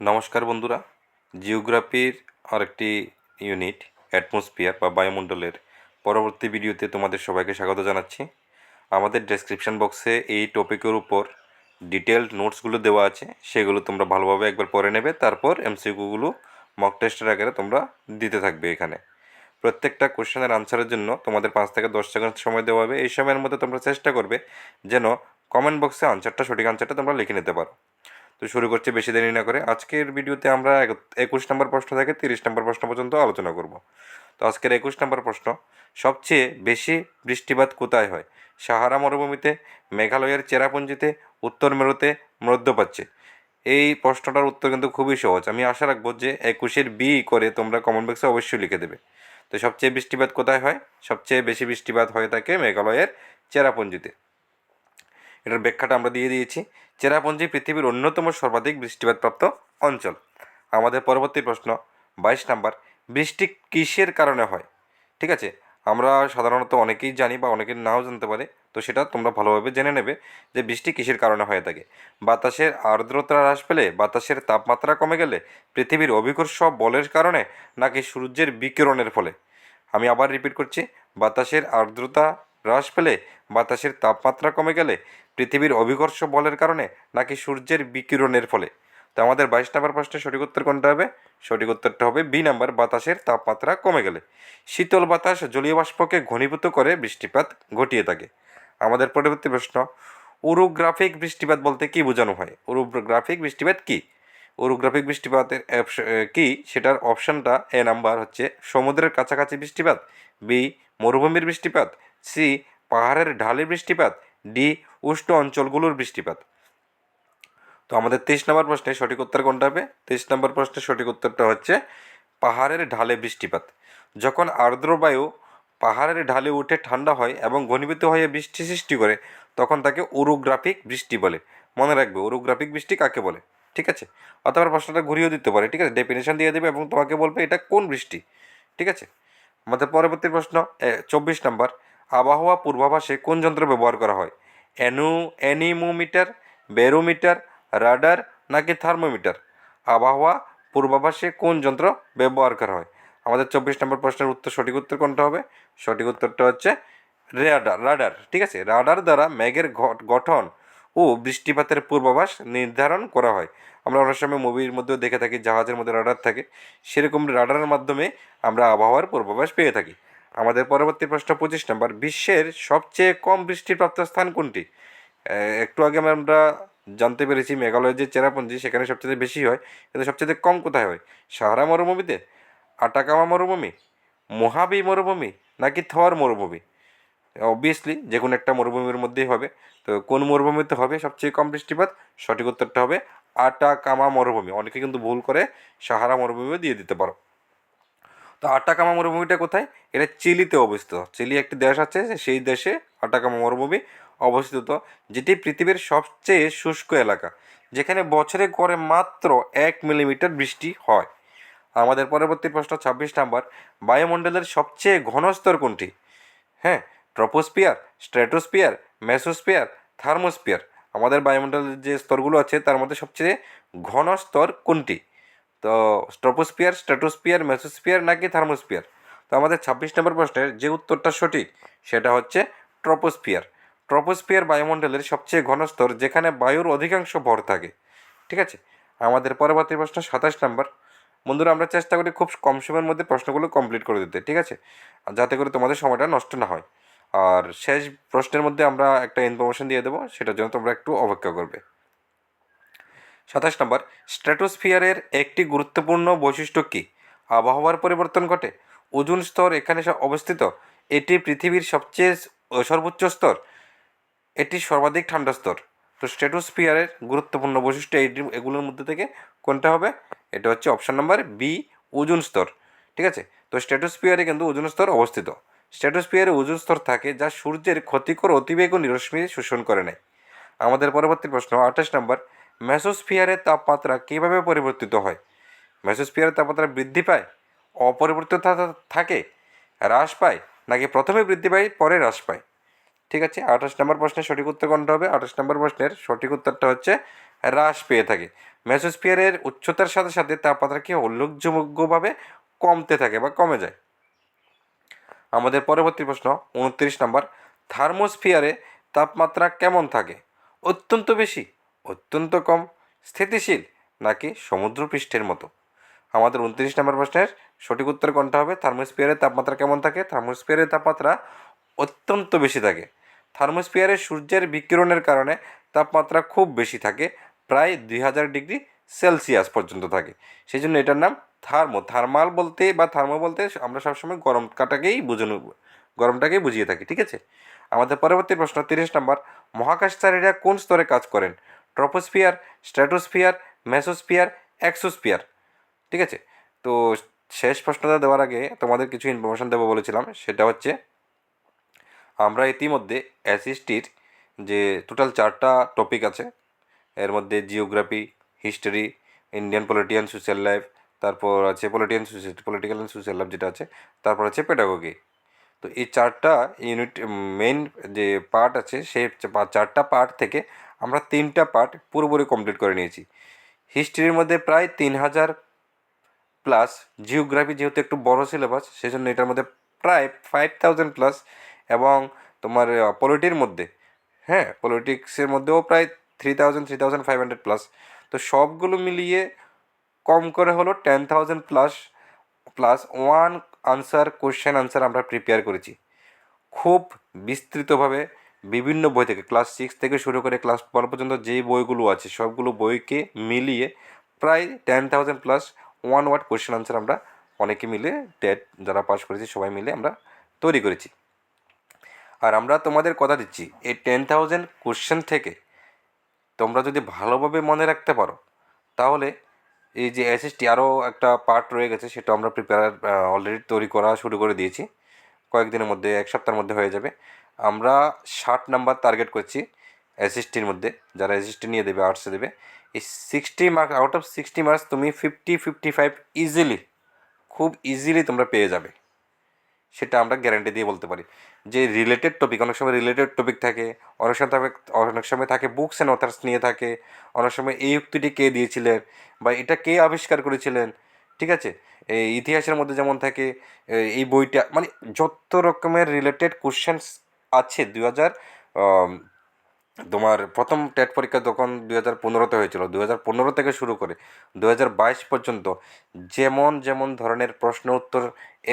নমস্কার বন্ধুরা, জিওগ্রাফির আরেকটি ইউনিট, অ্যাটমসফিয়ার বা বায়ুমণ্ডলের পরবর্তী ভিডিওতে তোমাদের সবাইকে স্বাগত জানাচ্ছি। আমাদের ডেসক্রিপশন বক্সে এই টপিকের উপর ডিটেলড নোটসগুলো দেওয়া আছে, সেগুলো তোমরা ভালোভাবে একবার পড়ে নেবে, তারপর এমসিকিউগুলো মক টেস্টের আগে তোমরা দিতে থাকবে এখানে। প্রত্যেকটা কোশ্চেনের আনসারের জন্য তোমাদের পাঁচ থেকে দশ সেকেন্ড সময় দেওয়া হবে, এই সময়ের মধ্যে তোমরা চেষ্টা করবে যেন কমেন্ট বক্সে আনসারটা সঠিক আনসারটা তোমরা লিখে নিতে পারো। তো শুরু করছি বেশি দেরি না করে। আজকের ভিডিওতে আমরা একুশ নম্বর প্রশ্ন থেকে তিরিশ নম্বর প্রশ্ন পর্যন্ত আলোচনা করব। তো আজকের একুশ নম্বর প্রশ্ন, সবচেয়ে বেশি বৃষ্টিপাত কোথায় হয়? সাহারা মরুভূমিতে, মেঘালয়ের চেরাপুঞ্জিতে, উত্তর মেরুতে, মধ্যপ্রাচ্যে? এই প্রশ্নটার উত্তর কিন্তু খুবই সহজ। আমি আশা রাখব যে একুশের বি করে তোমরা কমেন্ট বক্সে অবশ্যই লিখে দেবে। তো সবচেয়ে বৃষ্টিপাত কোথায় হয়? সবচেয়ে বেশি বৃষ্টিপাত হয়ে থাকে মেঘালয়ের চেরাপুঞ্জিতে। এটার ব্যাখ্যাটা আমরা দিয়ে দিয়েছি। চেরাপুঞ্জি পৃথিবীর অন্যতম সর্বাধিক বৃষ্টিপাতপ্রাপ্ত অঞ্চল। আমাদের পরবর্তী প্রশ্ন, বাইশ নাম্বার, বৃষ্টি কিসের কারণে হয়? ঠিক আছে, আমরা সাধারণত অনেকেই জানি বা অনেকেই নাও জানতে পারে, তো সেটা তোমরা ভালোভাবে জেনে নেবে যে বৃষ্টি কিসের কারণে হয়ে থাকে। বাতাসের আর্দ্রতা হ্রাস পেলে, বাতাসের তাপমাত্রা কমে গেলে পৃথিবীর অভিকর্ষ বলের কারণে নাকি সূর্যের বিকিরণের ফলে? আমি আবার রিপিট করছি, বাতাসের আর্দ্রতা হ্রাস পেলে বাতাসের তাপমাত্রা কমে গেলে পৃথিবীর অভিকর্ষ বলের কারণে নাকি সূর্যের বিকিরণের ফলে? তো আমাদের বাইশ নম্বর প্রশ্নের সঠিক উত্তর কোনটা হবে? সঠিক উত্তরটা হবে বি নাম্বার, বাতাসের তাপমাত্রা কমে গেলে। শীতল বাতাস জলীয় বাষ্পকে ঘনীভূত করে বৃষ্টিপাত ঘটিয়ে থাকে। আমাদের পরবর্তী প্রশ্ন, উরুগ্রাফিক বৃষ্টিপাত বলতে কি বোঝানো হয়? উরুগ্রাফিক বৃষ্টিপাত কি? উরুগ্রাফিক বৃষ্টিপাতের কি? সেটার অপশানটা এ নাম্বার হচ্ছে সমুদ্রের কাছাকাছি বৃষ্টিপাত, বি, মরুভূমির বৃষ্টিপাত সি, পাহাড়ের ঢালে বৃষ্টিপাত, ডি, উষ্ণ অঞ্চলগুলোর বৃষ্টিপাত। তো আমাদের তেইশ নম্বর প্রশ্নে সঠিক উত্তর কোনটা হবে? তেইশ নম্বর প্রশ্নের সঠিক উত্তরটা হচ্ছে পাহাড়ের ঢালে বৃষ্টিপাত। যখন আর্দ্রবায়ু পাহাড়ের ঢালে উঠে ঠান্ডা হয় এবং ঘনীভূত হয়ে বৃষ্টি সৃষ্টি করে, তখন তাকে উরুগ্রাফিক বৃষ্টি বলে। মনে রাখবে, উরুগ্রাফিক বৃষ্টি কাকে বলে? ঠিক আছে? অথবা প্রশ্নটা ঘুরিয়েও দিতে পারে, ঠিক আছে? ডেফিনেশন দিয়ে দেবে এবং তোমাকে বলবে এটা কোন বৃষ্টি? ঠিক আছে? আমাদের পরবর্তী প্রশ্ন চব্বিশ নম্বর। আবহাওয়া পূর্বাভাসে কোন যন্ত্র ব্যবহার করা হয়? অ্যানু অ্যানিমোমিটার ব্যারোমিটার রাডার নাকি থার্মোমিটার? আবহাওয়া পূর্বাভাসে কোন যন্ত্র ব্যবহার করা হয়? আমাদের চব্বিশ নম্বর প্রশ্নের উত্তর, সঠিক উত্তর কোনটা হবে? সঠিক উত্তরটা হচ্ছে রাডার রাডার, ঠিক আছে? রাডার দ্বারা মেঘের গঠন ও বৃষ্টিপাতের পূর্বাভাস নির্ধারণ করা হয়। আমরা অনেক সময় মুভির মধ্যেও দেখে থাকি, জাহাজের মধ্যে রাডার থাকে। সেরকম রাডারের মাধ্যমে আমরা আবহাওয়ার পূর্বাভাস পেয়ে থাকি। আমাদের পরবর্তী প্রশ্ন পঁচিশ নম্বর, বিশ্বের সবচেয়ে কম বৃষ্টিপ্রাপ্ত স্থান কোনটি? একটু আগে আমরা জানতে পেরেছি মেঘালয়ের যে চেরাপুঞ্জি, সেখানে সবচেয়ে বেশি হয়, কিন্তু সবচেয়ে কম কোথায় হয়? সাহারা মরুভূমিতে, আটাকামা মরুভূমি, মোহাবি মরুভূমি, নাকি থর মরুভূমি? অবভিয়াসলি যে কোনো একটা মরুভূমির মধ্যেই হবে। তো কোন মরুভূমিতে হবে সবচেয়ে কম বৃষ্টিপাত? সঠিক উত্তরটা হবে আটাকামা মরুভূমি। অনেকে কিন্তু ভুল করে সাহারা মরুভূমিও দিয়ে দিতে পারো। তো আটাকামা মরুভূমিটা কোথায়? এটা চিলিতে অবস্থিত। চিলি একটি দেশ আছে সেই দেশে আটাকামা মরুভূমি অবস্থিত, যেটি পৃথিবীর সবচেয়ে শুষ্ক এলাকা, যেখানে বছরে গড়ে মাত্র এক মিলিমিটার বৃষ্টি হয়। আমাদের পরবর্তী প্রশ্ন, ছাব্বিশ নাম্বার, বায়ুমণ্ডলের সবচেয়ে ঘন স্তর কোনটি? হ্যাঁ ট্রপোস্পিয়ার স্ট্র্যাটোস্পিয়ার মেসোস্পিয়ার থার্মোস্পিয়ার আমাদের বায়ুমণ্ডলের যে স্তরগুলো আছে, তার মধ্যে সবচেয়ে ঘন স্তর কোনটি? তো ট্রপোস্পিয়ার স্ট্র্যাটোস্পিয়ার মেসোস্পিয়ার নাকি থার্মোস্পিয়ার তো আমাদের ছাব্বিশ নম্বর প্রশ্নের যে উত্তরটা সঠিক, সেটা হচ্ছে ট্রপোস্পিয়ার ট্রপোস্পিয়ার বায়ুমণ্ডলের সবচেয়ে ঘন স্তর যেখানে বায়ুর অধিকাংশ ভর থাকে। ঠিক আছে? আমাদের পরবর্তী প্রশ্ন সাতাশ নম্বর। বন্ধুরা, আমরা চেষ্টা করি খুব কম সময়ের মধ্যে প্রশ্নগুলো কমপ্লিট করে দিতে, ঠিক আছে? যাতে করে তোমাদের সময়টা নষ্ট না হয়। আর শেষ প্রশ্নের মধ্যে আমরা একটা ইনফরমেশন দিয়ে দেবো, সেটার জন্য তোমরা একটু অপেক্ষা করবে। সাতাশ নম্বর, স্ট্র্যাটোস্ফিয়ারের একটি গুরুত্বপূর্ণ বৈশিষ্ট্য কী? আবহাওয়ার পরিবর্তন ঘটে। ওজোন স্তর এখানে অবস্থিত। এটি পৃথিবীর সবচেয়ে সর্বোচ্চ স্তর। এটি সর্বাধিক ঠান্ডা স্তর। তো স্ট্র্যাটোস্ফিয়ারের গুরুত্বপূর্ণ বৈশিষ্ট্য এই এগুলোর মধ্যে থেকে কোনটা হবে? এটা হচ্ছে অপশান নাম্বার বি, ওজোন স্তর। ঠিক আছে? তো স্ট্র্যাটোস্ফিয়ারে কিন্তু ওজোন স্তর অবস্থিত। স্ট্র্যাটোস্ফিয়ারে ওজোন স্তর থাকে যা সূর্যের ক্ষতিকর অতিবেগুনি রশ্মি শোষণ করে নেয়। আমাদের পরবর্তী প্রশ্ন, আঠাশ নম্বর মেসোস্ফিয়ারের তাপমাত্রা কীভাবে পরিবর্তিত হয়? মেসোস্ফিয়ারের তাপমাত্রা বৃদ্ধি পায়? অপরিবর্তিত থাকে? হ্রাস পায়? নাকি প্রথমে বৃদ্ধি পায়, পরে হ্রাস পায়? ঠিক আছে, আঠাশ নম্বর প্রশ্নের সঠিক উত্তর কোনটা হবে? আঠাশ নম্বর প্রশ্নের সঠিক উত্তরটা হচ্ছে হ্রাস পেয়ে থাকে। মেসোস্ফিয়ারের উচ্চতার সাথে সাথে তাপমাত্রা কি উল্লেখযোগ্যভাবে কমতে থাকে বা কমে যায়? আমাদের পরবর্তী প্রশ্ন, উনত্রিশ নম্বর, থার্মোস্ফিয়ারে তাপমাত্রা কেমন থাকে? অত্যন্ত বেশি। অত্যন্ত কম, স্থিতিশীল নাকি সমুদ্রপৃষ্ঠের মতো। আমাদের উনত্রিশ নম্বর প্রশ্নের সঠিক উত্তর কোনটা হবে? থার্মোস্ফিয়ারের তাপমাত্রা কেমন থাকে? থার্মোস্ফিয়ারের তাপমাত্রা অত্যন্ত বেশি থাকে। থার্মোস্ফিয়ারে সূর্যের বিকিরণের কারণে তাপমাত্রা খুব বেশি থাকে, প্রায় দুই হাজার ডিগ্রি সেলসিয়াস পর্যন্ত থাকে। সেই জন্য এটার নাম থার্মো। থার্মাল বলতে বা থার্মো বলতে আমরা সবসময় গরম গরমটাকেই বোঝানো, গরমটাকেই বুঝিয়ে থাকি, ঠিক আছে? আমাদের পরবর্তী প্রশ্ন তিরিশ নম্বর, মহাকাশচারীরা কোন স্তরে কাজ করেন? Troposphere, stratosphere, mesosphere, exosphere. ঠিক আছে? তো শেষ প্রশ্নটা দেওয়ার আগে তোমাদের কিছু ইনফরমেশান দেবো বলেছিলাম। সেটা হচ্ছে, আমরা ইতিমধ্যে এসএসটির যে টোটাল চারটা টপিক আছে, এর মধ্যে geography history Indian polity and social life তারপর আছে polity and political and social life যেটা আছে, তারপর আছে পেডাগোগি তো এই চারটা ইউনিট মেন যে পার্ট আছে সেই চারটা পার্ট থেকে আমরা তিনটা পার্ট পুরোপুরি কমপ্লিট করে নিয়েছি। হিস্ট্রির মধ্যে প্রায় তিন হাজার প্লাস জিওগ্রাফি যেহেতু একটু বড় সিলেবাস সেই জন্য এটার মধ্যে প্রায় ফাইভ থাউজেন্ড প্লাস এবং তোমার পলিটির মধ্যে হ্যাঁ পলিটিক্সের মধ্যেও প্রায় three thousand three thousand five hundred plus তো সবগুলো মিলিয়ে কম করে হলো ten thousand plus plus one answer question answer আমরা প্রিপেয়ার করেছি। খুব বিস্তৃতভাবে বিভিন্ন বই থেকে ক্লাস সিক্স থেকে শুরু করে ক্লাস টুয়েলভ পর্যন্ত যেই বইগুলো আছে, সবগুলো বইকে মিলিয়ে প্রায় ten thousand plus one word question answer আমরা অনেকে মিলে টেট যারা পাস করেছি, সবাই মিলে আমরা তৈরি করেছি। আর আমরা তোমাদের কথা দিচ্ছি, এই টেন থাউজেন্ড কোশ্চেন থেকে তোমরা যদি ভালোভাবে মনে রাখতে পারো, তাহলে এই যে এসএসটি আরও একটা পার্ট রয়ে গেছে, সেটা আমরা প্রিপেয়ার অলরেডি তৈরি করা শুরু করে দিয়েছি। কয়েকদিনের মধ্যে, এক সপ্তাহের মধ্যে হয়ে যাবে। আমরা ষাট নাম্বার টার্গেট করছি এসএসটির মধ্যে। যারা এসএসটি নিয়ে দেবে আর্টসে দেবে, এই sixty marks out of sixty marks তুমি ফিফটি ফিফটি ফাইভ ইজিলি খুব ইজিলি তোমরা পেয়ে যাবে। সেটা আমরা গ্যারান্টি দিয়ে বলতে পারি। যে রিলেটেড টপিক অনেক সময় রিলেটেড টপিক থাকে, অনেক সময় থাকে, অনেক সময় থাকে বুকস অ্যান্ড অথার্স নিয়ে থাকে, অনেক সময় এই উক্তিটি কে দিয়েছিলেন বা এটা কে আবিষ্কার করেছিলেন, ঠিক আছে? এই ইতিহাসের মধ্যে যেমন থাকে, এই বইটা মানে যত রকমের রিলেটেড কোশ্চেন্স আছে দু হাজার তোমার প্রথম টেট পরীক্ষা তখন দু হাজার পনেরোতে হয়েছিল দু হাজার পনেরো থেকে শুরু করে দু হাজার বাইশ পর্যন্ত যেমন যেমন ধরনের প্রশ্ন উত্তর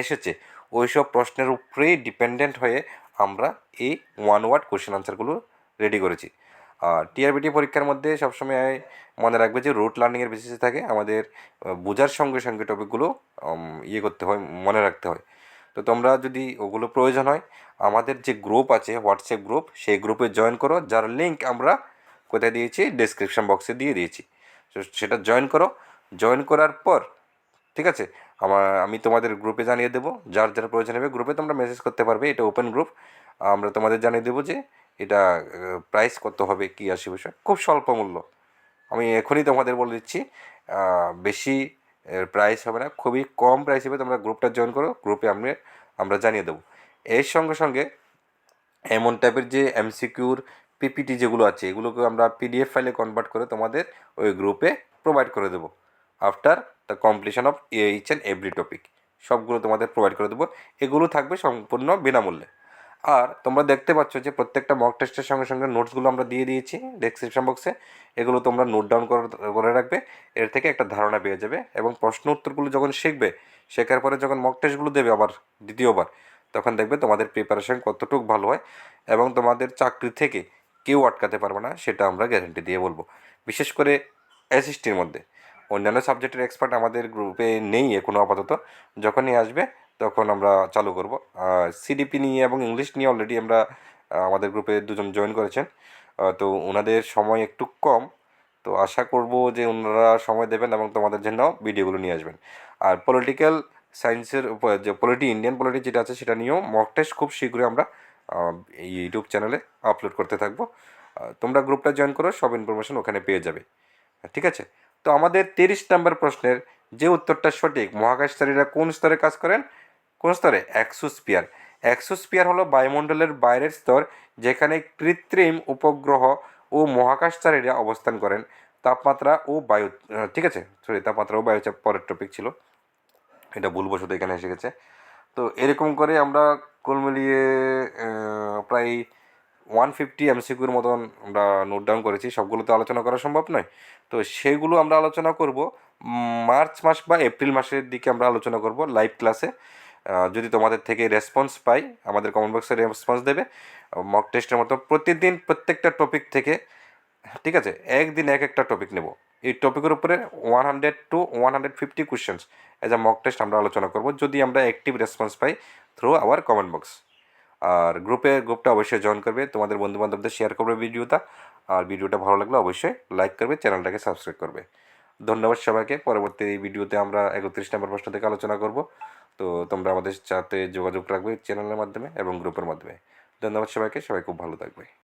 এসেছে ওইসব প্রশ্নের উপরেই ডিপেন্ডেন্ট হয়ে আমরা এই ওয়ান ওয়ার্ড কোশ্চেন আনসারগুলো রেডি করেছি। আর টিআরবিটি পরীক্ষার মধ্যে সবসময় মনে রাখবে যে রুট লার্নিংয়ের বেসিসে থাকে, আমাদের বোঝার সঙ্গে সঙ্গে টপিকগুলো ইয়ে করতে হয়, মনে রাখতে হয়। তো তোমরা যদি ওগুলো প্রয়োজন হয়, আমাদের যে গ্রুপ আছে হোয়াটসঅ্যাপ গ্রুপ সেই গ্রুপে জয়েন করো, যার লিঙ্ক আমরা কোথায় দিয়েছি? ডেসক্রিপশন বক্সে দিয়ে দিয়েছি। সেটা জয়েন করো। জয়েন করার পর, ঠিক আছে? আমার, আমি তোমাদের গ্রুপে জানিয়ে দেবো। যার যার প্রয়োজন হবে গ্রুপে তোমরা মেসেজ করতে পারবে। এটা ওপেন গ্রুপ আমরা তোমাদের জানিয়ে দেবো যে এটা প্রাইস কত হবে, কী আসে বিষয়। খুব স্বল্প মূল্য। আমি এখনই তোমাদের বলে দিচ্ছি বেশি প্রাইস হবে না। খুবই কম প্রাইস হবে তোমরা গ্রুপটা জয়েন করো। গ্রুপে আমরা আমরা জানিয়ে দেবো। এর সঙ্গে সঙ্গে এমন টাইপের যে এমসিকিউর পিপিটি যেগুলো আছে এগুলোকে আমরা পিডিএফ ফাইলে কনভার্ট করে তোমাদের ওই গ্রুপে প্রোভাইড করে দেবো। After the completion of H and every topic সবগুলো তোমাদের প্রোভাইড করে দেবো। এগুলো থাকবে সম্পূর্ণ বিনামূল্যে। আর তোমরা দেখতে পাচ্ছ যে প্রত্যেকটা মক টেস্টের সঙ্গে সঙ্গে নোটসগুলো আমরা দিয়ে দিয়েছি ডেসক্রিপশন বক্সে এগুলো তোমরা নোট ডাউন করে রাখবে। এর থেকে একটা ধারণা পেয়ে যাবে এবং প্রশ্ন উত্তরগুলো যখন শিখবে, শেখার পরে যখন মক টেস্টগুলো দেবে আবার দ্বিতীয়বার, তখন দেখবে তোমাদের প্রিপারেশন কতটুকু ভালো হয় এবং তোমাদের চাকরি থেকে কেউ আটকাতে পারবে না, সেটা আমরা গ্যারেন্টি দিয়ে বলব। বিশেষ করে এসএসটির মধ্যে। অন্যান্য সাবজেক্টের এক্সপার্ট আমাদের গ্রুপে নেই এখনও আপাতত। যখনই আসবে, তখন আমরা চালু করব। সিডিপি নিয়ে এবং ইংলিশ নিয়ে অলরেডি আমরা আমাদের গ্রুপে দুজন জয়েন করেছেন। তো ওনাদের সময় একটু কম। তো আশা করব যে ওনারা সময় দেবেন এবং তোমাদের জন্য ভিডিওগুলো নিয়ে আসবেন। আর পলিটিক্যাল সায়েন্সের উপর, যে পলিটি ইন্ডিয়ান পলিটি যেটা আছে সেটা নিয়েও মক টেস্ট খুব শীঘ্রই আমরা এই ইউটিউব চ্যানেলে আপলোড করতে থাকব। তোমরা গ্রুপটা জয়েন করো, সব ইনফরমেশন ওখানে পেয়ে যাবে। ঠিক আছে? তো আমাদের তিরিশ নম্বর প্রশ্নের যে উত্তরটা সঠিক, মহাকাশচারীরা কোন স্তরে কাজ করেন? কোন স্তরে? অ্যাক্সোস্পিয়ার অ্যাক্সোস্পিয়ার হলো বায়ুমণ্ডলের বাইরের স্তর যেখানে কৃত্রিম উপগ্রহ ও মহাকাশচারীরা অবস্থান করেন। তাপমাত্রা ও বায়ু, ঠিক আছে? সরি তাপমাত্রা ও বায়ু চাপ পরের টপিক ছিল। এটা ভুলবশত এখানে এসে গেছে। তো এরকম করে আমরা কুল মিলিয়ে প্রায় ওয়ান ফিফটি এমসিকিউর মতন আমরা নোট ডাউন করেছি, সবগুলো তো আলোচনা করা সম্ভব নয়। তো সেগুলো আমরা আলোচনা করব। মার্চ মাস বা এপ্রিল মাসের দিকে আমরা আলোচনা করব লাইভ ক্লাসে যদি তোমাদের থেকে রেসপন্স পাই, আমাদের কমেন্ট বক্সে রেসপন্স দেবে। মক টেস্টের মতো প্রতিদিন প্রত্যেকটা টপিক থেকে, ঠিক আছে, একদিন এক একটা টপিক নেব। এই টপিকের উপরে one hundred to one hundred fifty questions as a mock test আমরা আলোচনা করব। যদি আমরা অ্যাক্টিভ রেসপন্স পাই থ্রু আওয়ার কমেন্ট বক্স আর গ্রুপে, গ্রুপটা অবশ্যই জয়েন করবে। তোমাদের বন্ধুবান্ধবদের শেয়ার করবে ভিডিওটা। আর ভিডিওটা ভালো লাগলে অবশ্যই লাইক করবে চ্যানেলটাকে সাবস্ক্রাইব করবে। ধন্যবাদ সবাইকে। পরবর্তী ভিডিওতে আমরা একত্রিশ নম্বর প্রশ্ন থেকে আলোচনা করব। তো তোমরা আমাদের সাথে যোগাযোগ রাখবে চ্যানেলের মাধ্যমে এবং গ্রুপের মাধ্যমে। ধন্যবাদ সবাইকে। সবাই খুব ভালো থাকবে।